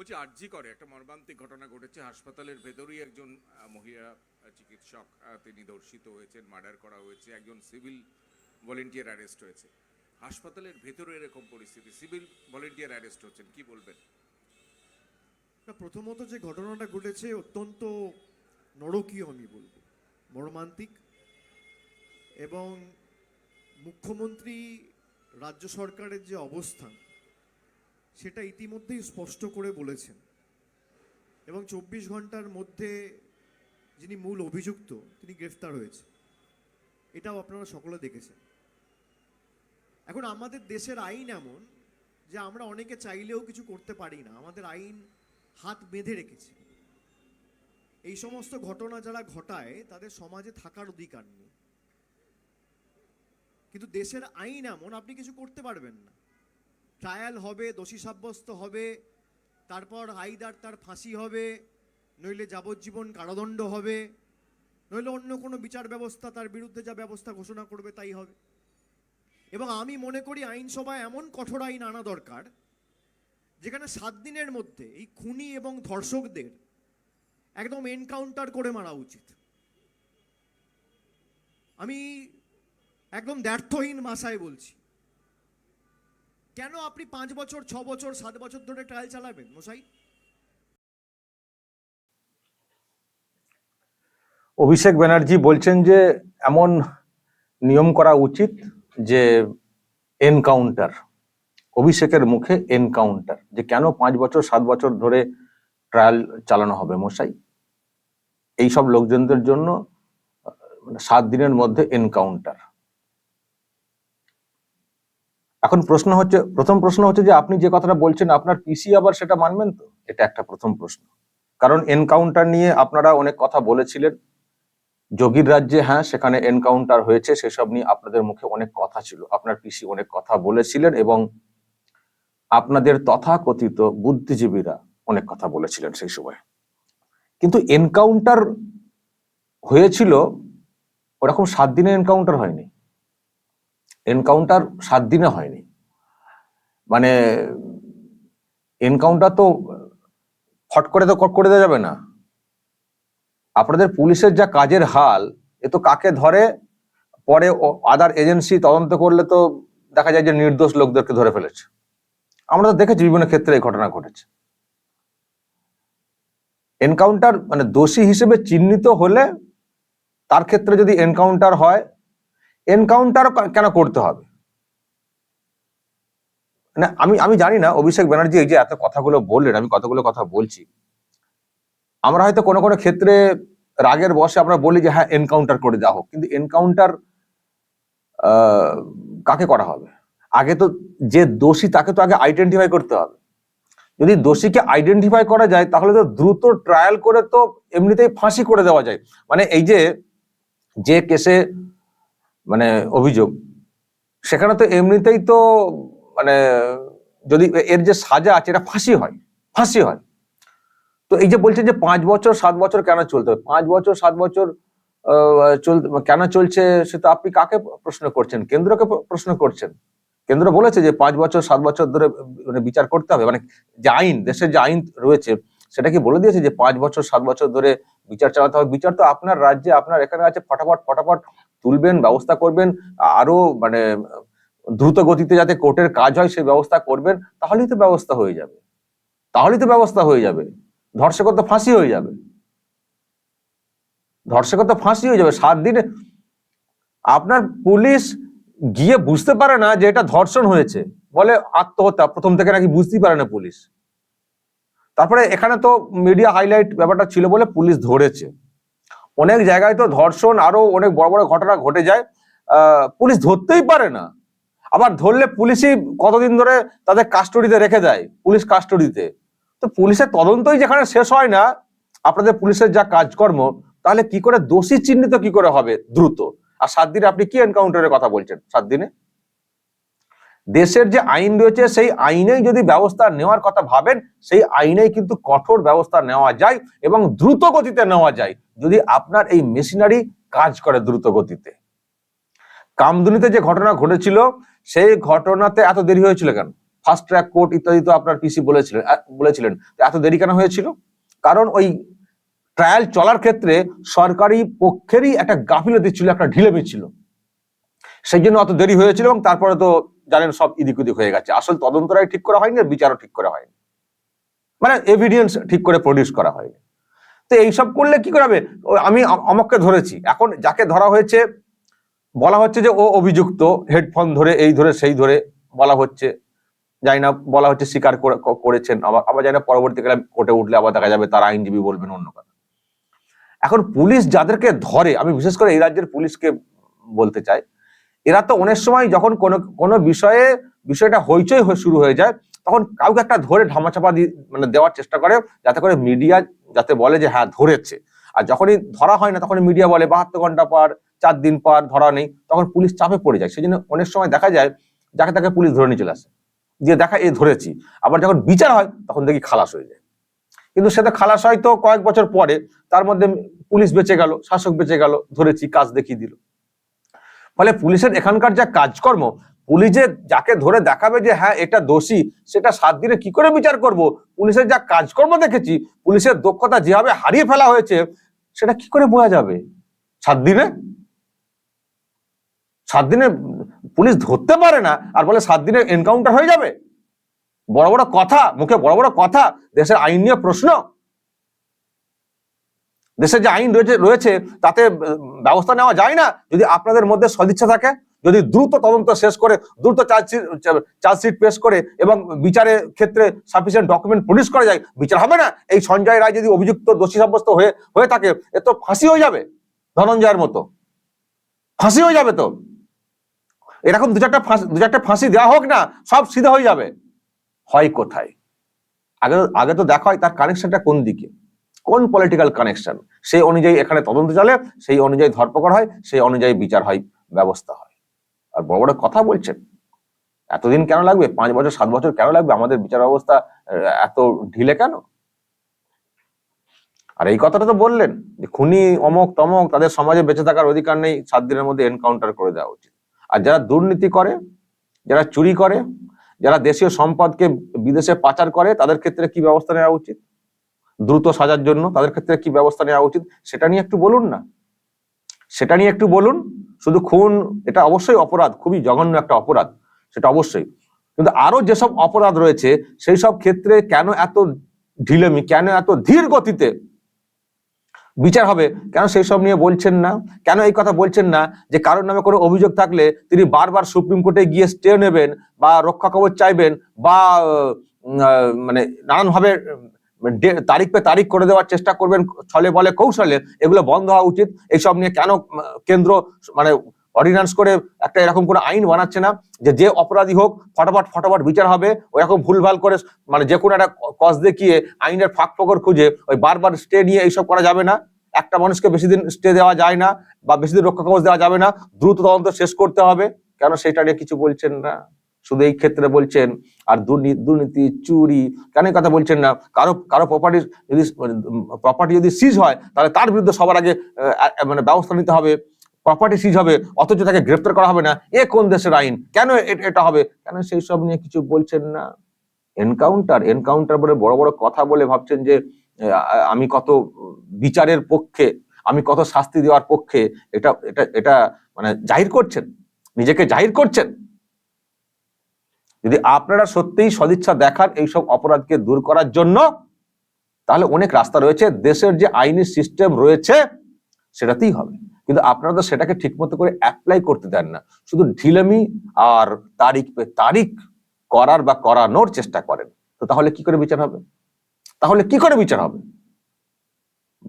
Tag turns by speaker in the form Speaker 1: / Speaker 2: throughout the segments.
Speaker 1: বলছি আরজি করে। একটা মর্মান্তিক ঘটনা ঘটেছে। হাসপাতালের ভেতরেই একজন মহিলা চিকিৎসক তিনি ধর্ষিত হয়েছেন মার্ডার করা হয়েছে একজন সিভিল ভলেন্টিয়ার অ্যারেস্ট হয়েছে। হাসপাতালের ভেতরে এরকম পরিস্থিতি সিভিল ভলেন্টিয়ার অ্যারেস্ট হচ্ছেন কি বলবেন?
Speaker 2: না, প্রথমত যে ঘটনাটা ঘটেছে অত্যন্ত নরকীয় আমি বলব মর্মান্তিক। এবং মুখ্যমন্ত্রী রাজ্য সরকারের যে অবস্থান সেটা ইতিমধ্যেই স্পষ্ট করে বলেছেন। এবং চব্বিশ ঘণ্টার মধ্যে যিনি মূল অভিযুক্ত, তিনি গ্রেফতার হয়েছে এটাও আপনারা সকলে দেখেছেন। এখন আমাদের দেশের আইন এমন যে আমরা অনেকে চাইলেও কিছু করতে পারি না। আমাদের আইন হাত বেঁধে রেখেছে। এই সমস্ত ঘটনা যারা ঘটায়, তাদের সমাজে থাকার অধিকার নেই। কিন্তু দেশের আইন এমন, আপনি কিছু করতে পারবেন না। ট্রায়াল হবে, দোষী সাব্যস্ত হবে, তারপর আইদার তার ফাঁসি হবে, নইলে যাবজ্জীবন কারাদণ্ড হবে, নইলে অন্য কোনো বিচার ব্যবস্থা, তার বিরুদ্ধে যা ব্যবস্থা ঘোষণা করবে তাই হবে। এবং আমি মনে করি আইনসভায় এমন কঠোর আইন আনা দরকার, যেখানে সাত দিনের মধ্যে এই খুনি এবং ধর্ষকদের একদম এনকাউন্টার করে মারা উচিত। আমি একদম দ্ব্যর্থহীন ভাষায় বলছি। কেন আপনি পাঁচ বছর, ছ বছর, সাত বছর ধরে ট্রায়াল চালাবেন, মশাই?
Speaker 3: অভিষেক ব্যানার্জি বলছেন যে এমন নিয়ম করা উচিত যে এনকাউন্টার অভিষেকের মুখে এনকাউন্টার যে কেন পাঁচ বছর, সাত বছর ধরে ট্রায়াল চালানো হবে, মশাই? এইসব লোকজনদের জন্য মানে সাত দিনের মধ্যে এনকাউন্টার এখন প্রশ্ন হচ্ছে, প্রথম প্রশ্ন হচ্ছে যে আপনি যে কথাটা বলছেন, আপনার পিসি আবার সেটা মানবেন তো? এটা একটা প্রথম প্রশ্ন। কারণ এনকাউন্টার নিয়ে আপনারা অনেক কথা বলেছিলেন। যোগীর রাজ্যে হ্যাঁ সেখানে এনকাউন্টার হয়েছে, সেসব নিয়ে আপনাদের মুখে অনেক কথা ছিল। আপনার পিসি অনেক কথা বলেছিলেন এবং আপনাদের তথাকথিত বুদ্ধিজীবীরা অনেক কথা বলেছিলেন সেই সময়। কিন্তু এনকাউন্টার হয়েছিল, ওরকম সাত দিনে এনকাউন্টার হয়নি। এনকাউন্টার সাত দিনে হয়নি। মানে এনকাউন্টার তো ফট করে তো করে দেওয়া যাবে না। আপনাদের পুলিশের যা কাজের হাল, এ তো কাকে ধরে? পরে আদার এজেন্সি তদন্ত করলে তো দেখা যায় যে নির্দোষ লোকদেরকে ধরে ফেলেছে। আমরা তো দেখেছি বিভিন্ন ক্ষেত্রে এই ঘটনা ঘটেছে। এনকাউন্টার মানে দোষী হিসেবে চিহ্নিত হলে তার ক্ষেত্রে যদি এনকাউন্টার হয় এনকাউন্টার কেন করতে হবে? না আমি আমি জানি না, অভিষেক ব্যানার্জি এই যে এত কথাগুলো বললেন, আমি কতগুলো কথা বলছি। আমরা হয়তো কোনো কোনো ক্ষেত্রে রাগের বসে আমরা বলি যে হ্যাঁ এনকাউন্টার করে দেওয়া হোক, কিন্তু এনকাউন্টার কাকে করা হবে? আগে তো যে দোষী, তাকে তো আগে আইডেন্টিফাই করতে হবে। যদি দোষীকে আইডেন্টিফাই করা যায়, তাহলে তো দ্রুত ট্রায়াল করে তো এমনিতেই ফাঁসি করে দেওয়া যায়। মানে এই যে যে কেসে মানে অভিযোগ। সেখানে তো এমনিতেই তো মানে যদি এর যে সাজা আছে, এটা ফাঁসি হয় ফাঁসি হয়। তো এই যে বলছেন যে পাঁচ বছর, সাত বছর কেন চলতে হবে? পাঁচ বছর, সাত বছর কেন চলছে সেটা আপনি কাকে প্রশ্ন করছেন? কেন্দ্রকে প্রশ্ন করছেন। কেন্দ্র বলেছে যে পাঁচ বছর, সাত বছর ধরে মানে বিচার করতে হবে। মানে যে আইন, দেশের যে আইন রয়েছে, সেটা কি বলে দিয়েছে যে পাঁচ বছর, সাত বছর ধরে বিচার চালাতে হবে? বিচার তো আপনার রাজ্যে, আপনার এখানে আছে, ফটাফট ফটাফট তুলবেন, ব্যবস্থা করবেন, আরও মানে দ্রুত গতিতে যাতে কোর্টের কাজ হয় সেই ব্যবস্থা করবেন, তাহলেই তো ব্যবস্থা হয়ে যাবে। তাহলেই তো ব্যবস্থা হয়ে যাবে। ধর্ষকর তো ফাঁসি হয়ে যাবে। ধর্ষকর তো ফাঁসি হয়ে যাবে। সাত দিনে আপনার পুলিশ গিয়ে বুঝতে পারে না যে এটা ধর্ষণ হয়েছে। বলে আত্মহত্যা, প্রথম থেকে নাকি বুঝতেই পারে না পুলিশ। তারপরে এখানে তো মিডিয়া হাইলাইট ব্যাপারটা ছিল বলে পুলিশ ধরেছে। অনেক জায়গায় তো ধর্ষণ, আরও অনেক বড় বড় ঘটনা ঘটে যায়। পুলিশ ধরতেই পারে না। আবার ধরলে পুলিশই কতদিন ধরে তাদের কাস্টডিতে রেখে দেয়, পুলিশ কাস্টডিতে তো পুলিশের তদন্তই যেখানে শেষ হয় না, আপনাদের পুলিশের যা কাজকর্ম, তাহলে কি করে দোষী চিহ্নিত কি করে হবে দ্রুত? আর সাত দিনে আপনি কি এনকাউন্টারের কথা বলছেন? সাত দিনে? দেশের যে আইন রয়েছে, সেই আইনেই যদি ব্যবস্থা নেওয়ার কথা ভাবেন, সেই আইনেই কিন্তু কঠোর ব্যবস্থা নেওয়া যায় এবং দ্রুত গতিতে নেওয়া যায় যদি আপনার এই মেশিনারি কাজ করে দ্রুত গতিতে। কামদুনিতে যে ঘটনা ঘটেছিল, সেই ঘটনাতে এত দেরি হয়েছিল কেন? ফাস্ট ট্র্যাক কোর্ট ইত্যাদি তো আপনার পিসি বলেছিলেন বলেছিলেন। এত দেরি কেন হয়েছিল? কারণ ওই ট্রায়াল চলার ক্ষেত্রে সরকারি পক্ষেরই একটা গাফিলতি ছিল, একটা ঢিলেমি ছিল। সেই জন্য অত দেরি হয়েছিল এবং তারপরে তো জানেন সব ইদিক উদিক হয়ে গেছে। আসল তদন্তটাই ঠিক করা হয়নি বিচারও ঠিক করা হয়নি। মানে এভিডেন্স ঠিক করে প্রডিউস করা হয়নি। তো এইসব করলে কি করাবে? আমি আম- অমককে ধরেছি। এখন যাকে ধরা হয়েছে, বলা হচ্ছে যে ও অভিযুক্ত, হেডফোন ধরে, এই ধরে, সেই ধরে বলা হচ্ছে। জানি না, বলা হচ্ছে স্বীকার করে- করেছেন, আবার আবার জানি না, পরবর্তীকালে কোর্টে উঠলে আবার দেখা যাবে তার আইনজীবী বলবেন অন্য কথা। এখন পুলিশ যাদেরকে ধরে, আমি বিশেষ করে এই রাজ্যের পুলিশকে বলতে চাই এরা তো অনেক সময় যখন কোনো কোনো বিষয়ে, বিষয়টা হইচই শুরু হয়ে যায়, তখন কাউকে একটা ধরে ধামাচাপা দিয়ে মানে দেওয়ার চেষ্টা করে, যাতে করে মিডিয়া যাতে বলে যে হ্যাঁ ধরেছে। আর যখনই ধরা হয় না, তখন মিডিয়া বলে, বাহাত্তর ঘণ্টা পার, চার দিন পার, ধরা নেই। তখন পুলিশ চাপে পড়ে যায়। সেই জন্য অনেক সময় দেখা যায়, যাকে তাকে পুলিশ ধরে নিয়ে চলে আসে। দিয়ে দেখা, এ ধরেছি। আবার যখন বিচার হয়, তখন দেখি খালাস হয়ে যায়। কিন্তু সেটা খালাস হয় তো কয়েক বছর পরে, তার মধ্যে পুলিশ বেঁচে গেল, শাসক বেঁচে গেল, ধরেছি, কাজ দেখিয়ে দিল। ফলে পুলিশের এখানকার যা কাজকর্ম, পুলিশে যাকে ধরে দেখাবে যে হ্যাঁ এটা দোষী, সেটা সাত দিনে কি করে বিচার করব? পুলিশের যা কাজকর্ম দেখেছি, পুলিশের দক্ষতা যেভাবে হারিয়ে ফেলা হয়েছে, সেটা কি করে বোঝা যাবে? সাত দিনে? সাত দিনে পুলিশ ধরতে পারে না, আর বলে সাত দিনে এনকাউন্টার হয়ে যাবে? বড় বড় কথা, মুখে বড় বড় কথা, দেশের আইন নিয়ে প্রশ্ন। দেশে যে আইন রয়েছে রয়েছে, তাতে ব্যবস্থা নেওয়া যায় না। যদি আপনাদের মধ্যে সদিচ্ছা থাকে, যদি দ্রুত তদন্ত শেষ করে, দ্রুত চার্জশিট পেশ করে এবং বিচারের ক্ষেত্রে সাফিসিয়েন্ট ডকুমেন্ট প্রডিউস করা যায়, বিচার হবে না। এই সঞ্জয় রায় যদি অভিযুক্ত, দোষী সাব্যস্ত হয়ে হয়ে থাকে, এ তো ফাঁসি হয়ে যাবে, ধনঞ্জয়ের মতো। ফাঁসি হয়ে যাবে তো। এরকম দু চারটা ফাঁসি, দু চারটা ফাঁসি দেওয়া হোক না, সব সিধা হয়ে যাবে। হয় কোথায়? আগে আগে তো দেখা হয় তার কানেকশনটা কোন দিকে? কোন পলিটিক্যাল কানেকশন সেই অনুযায়ী এখানে তদন্ত চলে, সেই অনুযায়ী ধরপকড় হয়, সেই অনুযায়ী বিচার হয়, ব্যবস্থা হয়। আর বড় বড় কথা বলছেন, এতদিন কেন লাগবে? পাঁচ বছর, সাত বছর কেন লাগবে? আমাদের বিচার ব্যবস্থা এত ঢিলে কেন? আর এই কথাটা তো বললেন, যে খুনি অমক তমক তাদের সমাজে বেঁচে থাকার অধিকার নেই, সাত দিনের মধ্যে এনকাউন্টার করে দেওয়া উচিত। আর যারা দুর্নীতি করে, যারা চুরি করে, যারা দেশীয় সম্পদকে বিদেশে পাচার করে, তাদের ক্ষেত্রে কি ব্যবস্থা নেওয়া উচিত? দ্রুত সাজার জন্য তাদের ক্ষেত্রে কি ব্যবস্থা নেওয়া উচিত সেটা নিয়ে একটু বলুন না। সেটা নিয়ে একটু বলুন, শুধু খুন, এটা অবশ্যই অপরাধ, খুবই জঘন্য একটা অপরাধ, সেটা অবশ্যই। কিন্তু আরও যেসব অপরাধ রয়েছে, সেই সব ক্ষেত্রে কেন এত ঢিলেমি, কেন এত ধীর গতিতে বিচার হবে? কেন সেই সব নিয়ে বলছেন না? কেন এই কথা বলছেন না যে কারোর নামে কোনো অভিযোগ থাকলে তিনি বারবার সুপ্রিম কোর্টে গিয়ে স্টে নেবেন বা রক্ষা কবচ চাইবেন বা মানে নানানভাবে তারিখ পে তারিখ করে দেওয়ার চেষ্টা করবেন, ছলে বলে কৌশলে, এগুলো বন্ধ হওয়া উচিত। এইসব নিয়ে কেন কেন্দ্র মানে অর্ডিন্যান্স করে একটা এরকম কোনো আইন বানাচ্ছে না যে যে অপরাধী হোক, ফটাফট ফটাফট বিচার হবে ওরকম ভুলভাল করে মানে যে কোনো একটা কজ দেখিয়ে আইনের ফাঁক ফকর খুঁজে, ওই বারবার স্টে নিয়ে এইসব করা যাবে না। একটা মানুষকে বেশি দিন স্টে দেওয়া যায় না বা বেশি দিন রক্ষা কবচ দেওয়া যাবে না। দ্রুত তদন্ত শেষ করতে হবে। কেন সেটা নিয়ে কিছু বলছেন না? শুধু এই ক্ষেত্রে বলছেন, আর দুর্নীতি চুরি, কেন কথা বলছেন না? কারও কারও প্রপার্টি যদি প্রপার্টি যদি সিজ হয়, তাহলে তার বিরুদ্ধে সবার আগে মানে ব্যবস্থা নিতে হবে। প্রপার্টি সিজ হবে, অথচ তাকে গ্রেফতার করা হবে না। এ কোন দেশের আইন? কেন এটা হবে? কেন সেই সব নিয়ে কিছু বলছেন না? এনকাউন্টার এনকাউন্টার বলে বড় বড় কথা বলে ভাবছেন যে আমি কত বিচারের পক্ষে, আমি কত শাস্তি দেওয়ার পক্ষে, এটা এটা এটা মানে জাহির করছেন? নিজেকে জাহির করছেন? যদি আপনারা সত্যিই সদিচ্ছা দেখান এইসব অপরাধকে দূর করার জন্য, তাহলে অনেক রাস্তা রয়েছে। দেশের যে আইনি সিস্টেম রয়েছে, সেটাতেই হবে। কিন্তু আপনারা তো সেটাকে ঠিকমতো করে অ্যাপ্লাই করতে দেন না। শুধু ঢিলেমি আর তারিখ পে তারিখ করার বা করানোর চেষ্টা করেন। তো তাহলে কি করে বিচার হবে? তাহলে কি করে বিচার হবে?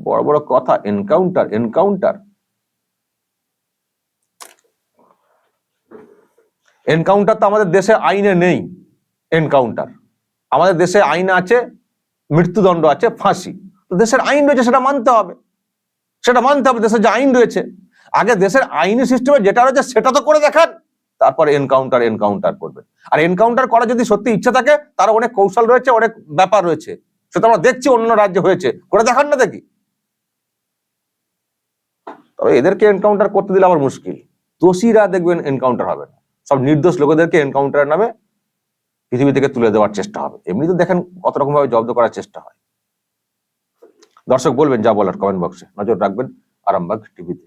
Speaker 3: বড় বড় কথা এনকাউন্টার এনকাউন্টার এনকাউন্টার তো আমাদের দেশে আইনে নেই এনকাউন্টার আমাদের দেশে আইনে আছে, মৃত্যুদণ্ড আছে, ফাঁসি। তো দেশের আইন রয়েছে, সেটা মানতে হবে। সেটা মানতে হবে দেশের যে আইন রয়েছে। আগে দেশের আইনি সিস্টেমে যেটা রয়েছে, সেটা তো করে দেখান। তারপরে এনকাউন্টার এনকাউন্টার করবে। আর এনকাউন্টার করার যদি সত্যি ইচ্ছা থাকে, তার অনেক কৌশল রয়েছে, অনেক ব্যাপার রয়েছে। সেটা আমরা দেখছি, অন্য রাজ্যে হয়েছে। করে দেখান না দেখি। তবে এদেরকে এনকাউন্টার করতে দিলে আবার মুশকিল। দোষীরা দেখবেন এনকাউন্টার হবে না। সব নির্দোষ লোকেদেরকে এনকাউন্টারের নামে পৃথিবী থেকে তুলে দেওয়ার চেষ্টা হবে। এমনি তো দেখেন কত রকম ভাবে জব্দ করার চেষ্টা হয়। দর্শক বলবেন যা বলার কমেন্ট বক্সে নজর রাখবেন আরামবাগ টিভিতে